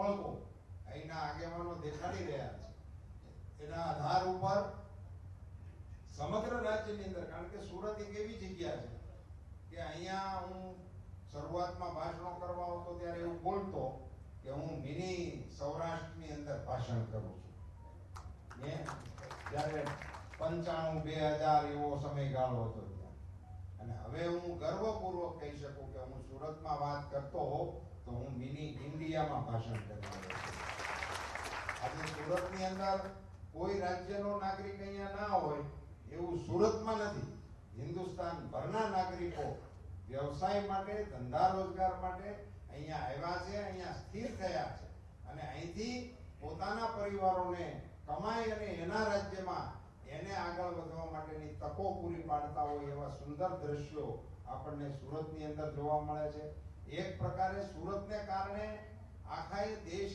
મળતો અહીંના આગેવાનો દેખાડી રહ્યા છે. એના આધાર ઉપર સમગ્ર રાજ્યની અંદર, કારણ કે સુરત એક એવી જગ્યા છે કે અહીંયા હું શરૂઆતમાં ભાષણો કરવા આવતો ત્યારે એવું બોલતો કે હું મિની સૌરાષ્ટ્રની અંદર ભાષણ કરું છું. જ્યારે પંચાણું બે હજાર એવો સમયગાળો હતો ત્યાં. અને હવે હું ગર્વપૂર્વક કહી શકું કે હું સુરતમાં વાત કરતો તો હું મિની ઇન્ડિયામાં ભાષણ કરવાનો છું. આજે સુરતની અંદર કોઈ રાજ્યનો નાગરિક અહીંયા ના હોય એવું સુરતમાં નથી. હિન્દુસ્તાન ભરના નાગરિકો વ્યવસાય માટે, ધંધા રોજગાર માટે અહીંયા આવ્યા છે, અહીંયા સ્થિર થયા છે. અને અહીંથી પોતાના પરિવારોને કમાઈ અને એના રાજ્યમાં એને આગળ વધવા માટેની તકો પૂરી પાડતા હોય એવા સુંદર દ્રશ્યો આપણને સુરતની અંદર જોવા મળે છે. એક પ્રકારે સુરતને કારણે ideia dele